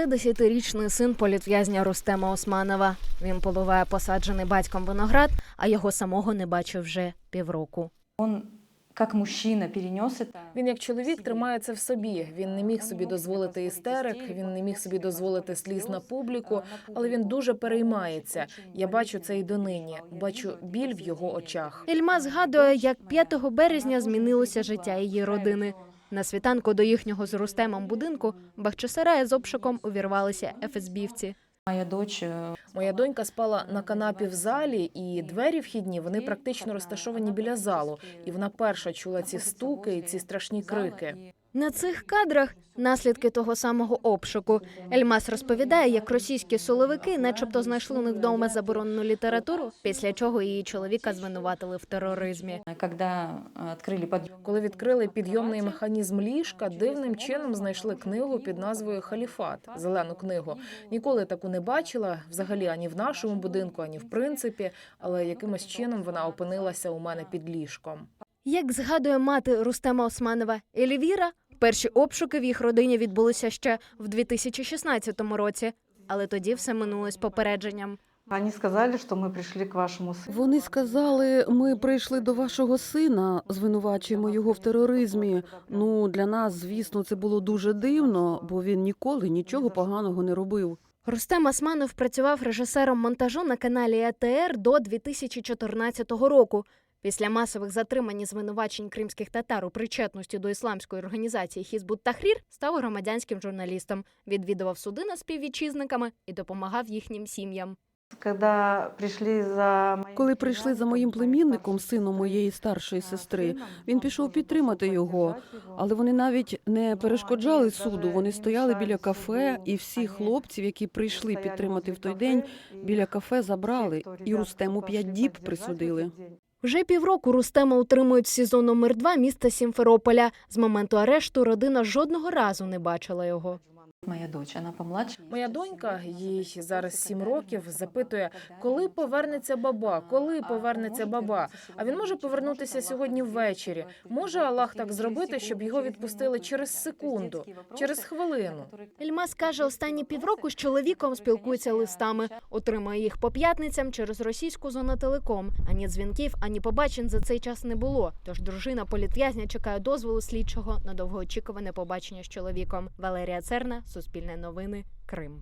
Це десятирічний син політв'язня Рустема Османова. Він поливає посаджений батьком виноград, а його самого не бачив вже півроку. Он как мужчина перенес это. Він як чоловік тримає це в собі. Він не міг собі дозволити істерик, він не міг собі дозволити сліз на публіку, але він дуже переймається. Я бачу це і донині. Бачу біль в його очах. Ільма згадує, як 5 березня змінилося життя її родини. На світанку до їхнього з Рустемом будинку Бахчисарая з обшуком увірвалися ФСБівці. Моя дочь э, Моя донька спала на канапі в залі, і двері вхідні вони практично розташовані біля залу. І вона перша чула ці стуки і ці страшні крики. На цих кадрах наслідки того самого обшуку. Ельмас розповідає, як російські силовики, начебто, знайшли у них вдома заборонену літературу, після чого її чоловіка звинуватили в тероризмі. когда э, открыли подъем, Коли відкрили підйомний механізм ліжка, дивним чином знайшли книгу під назвою Халіфат, зелену книгу. Ніколи таку не бачила, взагалі ані в нашому будинку, ані в принципі, але якимось чином вона опинилася у мене під ліжком. Як згадує мати Рустема Османова Елівіра, перші обшуки в їх родині відбулися ще в 2016 році, але тоді все минулось попередженням. Они сказали, что мы пришли к вашему сыну. Вони сказали, ми прийшли до вашого сина, звинувачуємо його в тероризмі. Ну для нас, звісно, це було дуже дивно, бо він ніколи нічого поганого не робив. Рустем Османов працював режисером монтажу на каналі ЕТР до 2014 року. Після масових затримань і звинувачень кримських татар у причетності до ісламської організації Хізбут Тахрір став громадянським журналістом, відвідував суди над співвітчизниками і допомагав їхнім сім'ям. Когда пришли за Коли прийшли за моїм племінником, сином моєї старшої сестри, він пішов підтримати його. Але вони навіть не перешкоджали суду. Вони стояли біля кафе, і всіх хлопців, які прийшли підтримати в той день, біля кафе забрали. І Рустему п'ять діб присудили. Вже півроку Рустема утримують СІЗО номер 2 міста Сімферополя. З моменту арешту родина жодного разу не бачила його. Моя дочь, она помладше. Моя донька, їй зараз сім років, запитує, коли повернеться баба, коли повернеться баба. А він може повернутися сьогодні ввечері. Може Аллах так зробити, щоб його відпустили через секунду, через хвилину. Ільмас каже, останні півроку з чоловіком спілкується листами, отримує їх по п'ятницям через російську зонотелеком. Ані дзвінків, ані побачень за цей час не було. Тож дружина політв'язня чекає дозволу слідчого на довгоочікуване побачення з чоловіком. Валерія Церна, Суспільне новини, Крим.